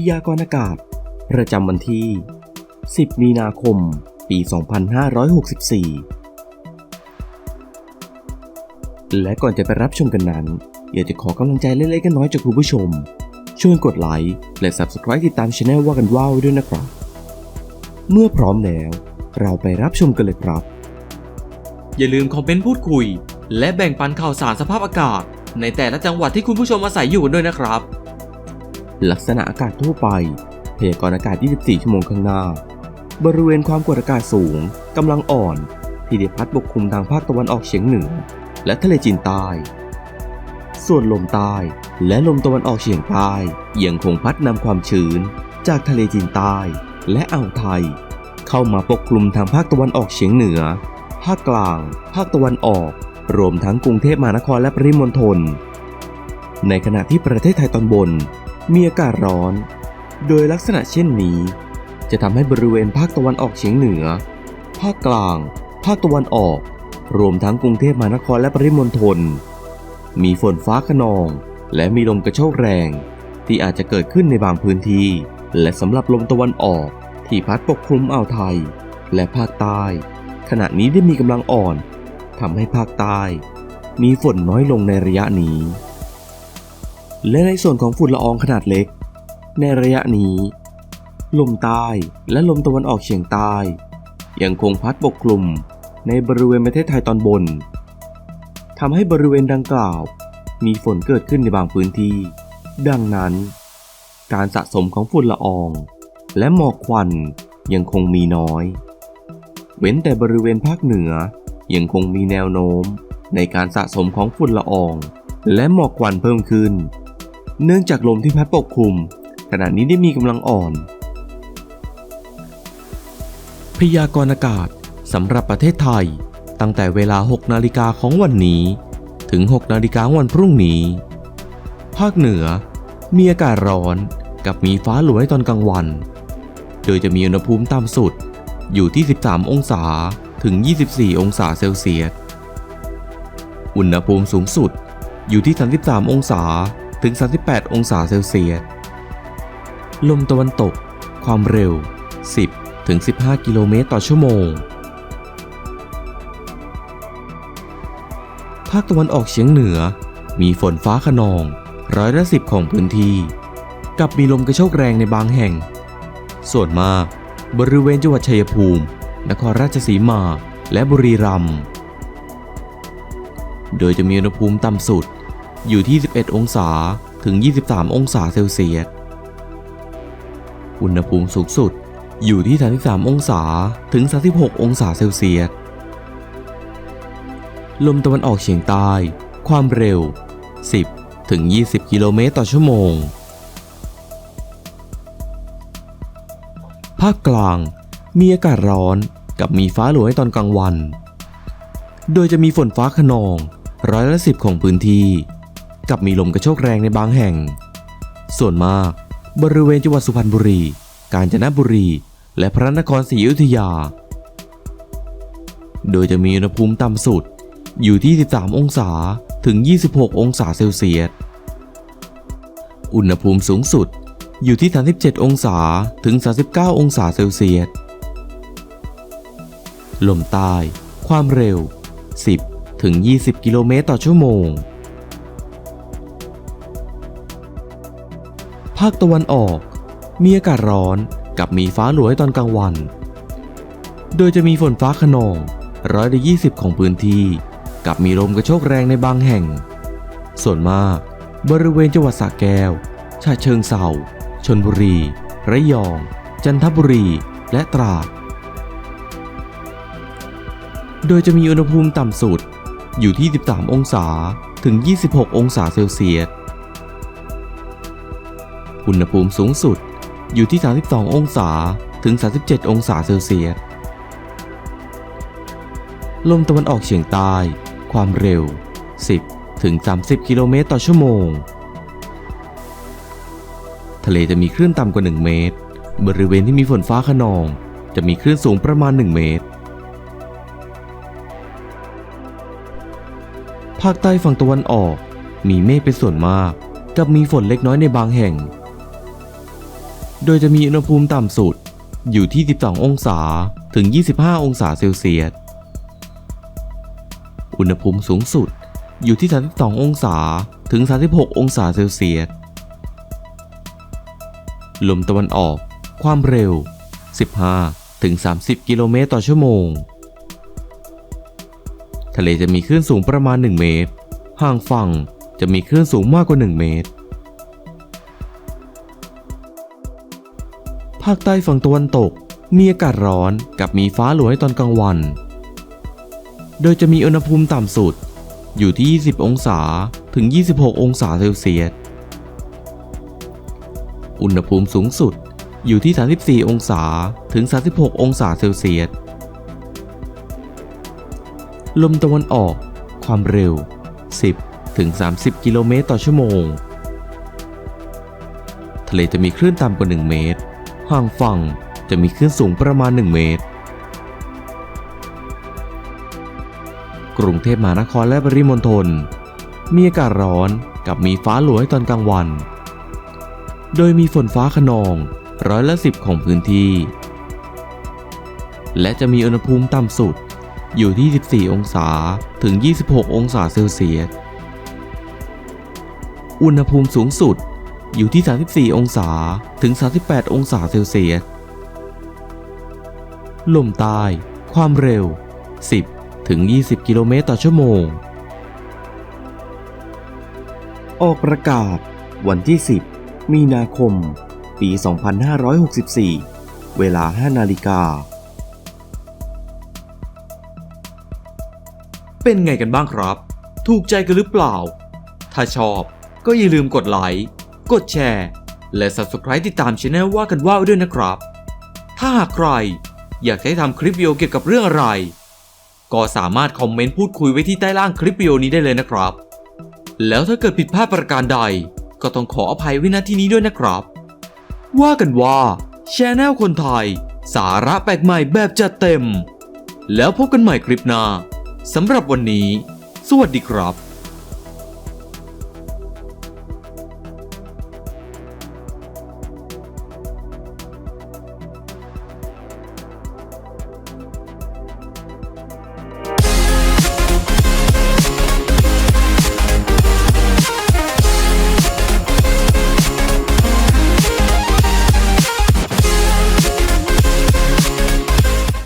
พยากรณ์อากาศ ประจำวันที่ 10 มีนาคม ปี 2564 และก่อนจะไปรับชมกันนั้น อยากจะขอกำลังใจเล็กๆกันน้อยจากคุณผู้ชม ช่วยกดไลค์และ Subscribe ติดตามช anel ว่ากันว่าวด้วยนะครับ เมื่อพร้อมแล้ว เราไปรับชมกันเลยครับ อย่าลืมคอมเมนต์พูดคุย และแบ่งปันข่าวสารสภาพอากาศ ในแต่ละจังหวัดที่คุณผู้ชมอาศัยอยู่กันด้วยนะครับ ลักษณะอากาศทั่วไป พยากรณ์อากาศ 24 ชั่วโมงข้างหน้า บริเวณความกดอากาศสูงกำลังอ่อน ที่ได้พัดปกคลุมทางภาคตะวันออกเฉียงเหนือ และทะเลจีนใต้ ส่วนลมใต้และลมตะวันออกเฉียงใต้ยังคงพัดนำความชื้น จากทะเลจีนใต้และอ่าวไทย เข้ามาปกคลุมทางภาคตะวันออกเฉียงเหนือ ภาคกลาง ภาคตะวันออก รวมทั้งกรุงเทพมหานครและปริมณฑลในขณะที่ประเทศไทยตอนบน มีอากาศร้อน โดยลักษณะเช่นนี้ จะทำให้บริเวณภาคตะวันออกเฉียงเหนือ ภาคกลาง ภาคตะวันออก รวมทั้งกรุงเทพมหานครและปริมณฑล มีฝนฟ้าขนอง และมีลมกระโชกแรง ที่อาจจะเกิดขึ้นในบางพื้นที่ และสำหรับลมตะวันออกที่พัดปกคลุมอ่าวไทย และภาคใต้ ขณะนี้ได้มีกำลังอ่อนทำให้ภาคใต้ มีฝนน้อยลงในระยะนี้ และในส่วนของฝุ่นละอองขนาดเล็ก ในระยะนี้ ลมใต้และลมตะวันออกเฉียงใต้ ยังคงพัดปกคลุมในบริเวณประเทศไทยตอนบนทำให้บริเวณดังกล่าว มีฝนเกิดขึ้นในบางพื้นที่ ดังนั้น การสะสมของฝุ่นละออง และหมอกควันยังคงมีน้อย เว้นแต่บริเวณภาคเหนือยังคงมีแนวโน้มในการสะสมของฝุ่นละออง และหมอกควันเพิ่มขึ้น เนื่องจากลมที่พัดปกคลุม ขณะนี้ได้มีกำลังอ่อน พยากรณ์อากาศสำหรับประเทศไทย ตั้งแต่เวลา 6 นาฬิกาของวันนี้ ถึง 6 นาฬิกาวันพรุ่งนี้ ภาคเหนือ มีอากาศร้อนกับมีฟ้าหลวในตอนกลางวัน โดยจะมีอุณหภูมิต่ำสุดอยู่ที่ 13 องศาถึง 24 องศาเซลเซียส อุณหภูมิสูงสุดอยู่ที่ 33 องศา ถึง 38 องศาเซลเซียส ลมตะวันตก ความเร็ว 10 ถึง 15 กิโลเมตรต่อชั่วโมง ภาคตะวันออกเฉียงเหนือ มีฝนฟ้าขนอง ร้อยละสิบของพื้นที่ กับมีลมกระโชกแรงในบางแห่ง ส่วนมาก บริเวณจังหวัดชัยภูมิ นครราชสีมา และบุรีรัมย์ โดยจะมีอุณหภูมิต่ำสุด อยู่ที่ 11 องศาถึง 23 องศาเซลเซียส อุณหภูมิสูงสุดอยู่ที่ 33 องศาถึง 36 องศาเซลเซียส ลมตะวันออกเฉียงใต้ ความเร็ว 10 ถึง 20 กิโลเมตรต่อชั่วโมง ภาคกลางมีอากาศร้อนกับมีฟ้าหลวในตอนกลางวัน โดยจะมีฝนฟ้าขนองร้อยละสิบของพื้นที่ กับมีลมกระโชกแรงในบางแห่ง ส่วนมาก บริเวณจังหวัดสุพรรณบุรี กาญจนบุรี และพระนครศรีอยุธยา โดยจะมีอุณหภูมิต่ำสุดอยู่ที่ 13 องศาถึง 26 องศาเซลเซียส อุณหภูมิสูงสุดอยู่ที่ 37 องศาถึง 39 องศาเซลเซียส ลมใต้ ความเร็ว 10 ถึง 20 กิโลเมตรต่อชั่วโมง ภาคตะวันออก มีอากาศร้อนกับมีฟ้าหลวในตอนกลางวัน โดยจะมีฝนฟ้าขนองร้อยละ20ของพื้นที่ กับมีลมกระโชกแรงในบางแห่ง ส่วนมากบริเวณจังหวัดสระแก้วฉะเชิงเทราชนบุรี ระยอง จันทบุรี และตราด โดยจะมีอุณหภูมิต่ำสุดอยู่ที่ 13 องศาถึง 26 องศาเซลเซียส อุณหภูมิสูงสุดอยู่ที่ 32 องศาถึง 37 องศาเซลเซียส ลมตะวันออกเฉียงใต้ ความเร็ว 10 ถึง 30 กิโลเมตรต่อชั่วโมง ทะเลจะมีคลื่นต่ำกว่า 1 เมตร บริเวณที่มีฝนฟ้าขนอง จะมีคลื่นสูงประมาณ 1 เมตร ภาคใต้ฝั่งตะวันออกมีเมฆเป็นส่วนมาก กับมีฝนเล็กน้อยในบางแห่ง โดยจะมีอุณหภูมิต่ำสุดอยู่ที่ 12 องศาถึง 25 องศาเซลเซียส อุณหภูมิสูงสุดอยู่ที่ 32 องศาถึง 36 องศาเซลเซียส ลมตะวันออกความเร็ว 15 ถึง 30 กิโลเมตรต่อชั่วโมง ทะเลจะมีคลื่นสูงประมาณ 1 เมตร ห่างฝั่งจะมีคลื่นสูงมากกว่า 1 เมตร ภาคใต้ฝั่งตะวันตก มีอากาศร้อนกับมีฟ้าหลวในตอนกลางวัน โดยจะมีอุณหภูมิต่ำสุดอยู่ที่ 20 องศาถึง 26 องศาเซลเซียส อุณหภูมิสูงสุดอยู่ที่ 34 องศาถึง 36 องศาเซลเซียส ลมตะวันออกความเร็ว 10 ถึง 30 กิโลเมตรต่อชั่วโมง ทะเลจะมีคลื่นต่ำกว่า 1 เมตร ห่างฝั่งจะมีคลื่นสูงประมาณ 1 เมตร กรุงเทพมหานครและปริมณฑลมีอากาศร้อนกับมีฟ้าหลวในตอนกลางวัน โดยมีฝนฟ้าขนองร้อยละสิบของพื้นที่ และจะมีอุณหภูมิต่ำสุดอยู่ที่ 14 องศาถึง 26 องศาเซลเซียส อุณหภูมิสูงสุด อยู่ที่ 34 องศาถึง 38 องศาเซลเซียส ลมใต้ ความเร็ว 10 ถึง 20 กิโลเมตรต่อชั่วโมง ออกประกาศ วันที่ 10 มีนาคม ปี 2564 เวลา 5 นาฬิกา เป็นไงกันบ้างครับ ถูกใจกันหรือเปล่า ถ้าชอบก็อย่าลืมกดไลค์ กดแชร์ และ Subscribe ติดตามช anel ว่ากันว่าวด้วยนะครับ ถ้าหากใครอยากให้ทำคลิปวิดีโอเกี่ยวกับเรื่องอะไร ก็สามารถคอมเมนต์พูดคุยไว้ที่ใต้ล่างคลิปวิดีโอนี้ได้เลยนะครับ แล้วถ้าเกิดผิดพลาดประการใด ก็ต้องขออภัยไว้ณที่นี้ด้วยนะครับ ว่ากันว่าช anel คนไทย สาระแปลกใหม่แบบจัดเต็ม แล้วพบกันใหม่คลิปหน้าสำหรับวันนี้ สวัสดีครับ